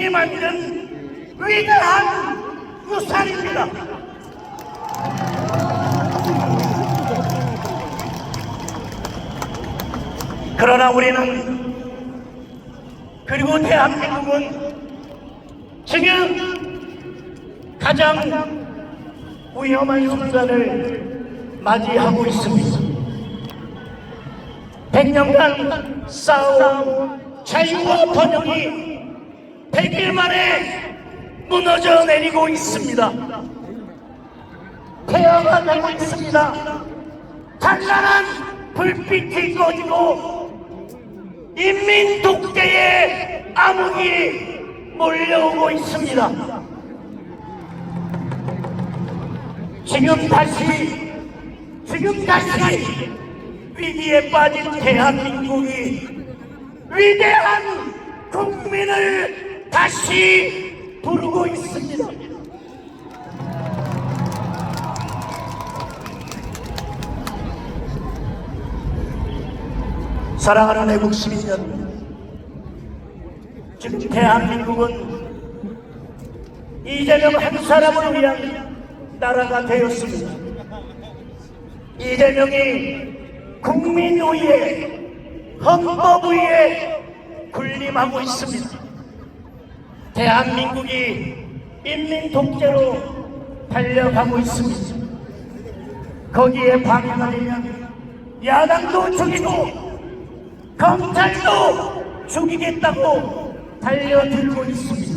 대통령이 만든 위대한 유산입니다. 그러나 우리는 그리고 대한민국은 지금 가장 위험한 순간을 맞이하고 있습니다. 100년간 쌓아온 자유와 번영이 100일 만에 무너져 내리고 있습니다. 폐허가 되고 있습니다. 찬란한 불빛이 꺼지고 인민 독재의 암흑이 몰려오고 있습니다. 지금 다시 지금 다시 위기에 빠진 대한민국이 위대한 국민을 다시 부르고 있습니다. 사랑하는 애국 시민 여러분, 지금 대한민국은 이재명 한 사람을 위한 나라가 되었습니다. 이재명이 국민 위에 헌법 위에 군림하고 있습니다. 대한민국이 인민 독재로 달려가고 있습니다. 거기에 방해가 되면 야당도 죽이고 검찰도 죽이겠다고 달려들고 있습니다.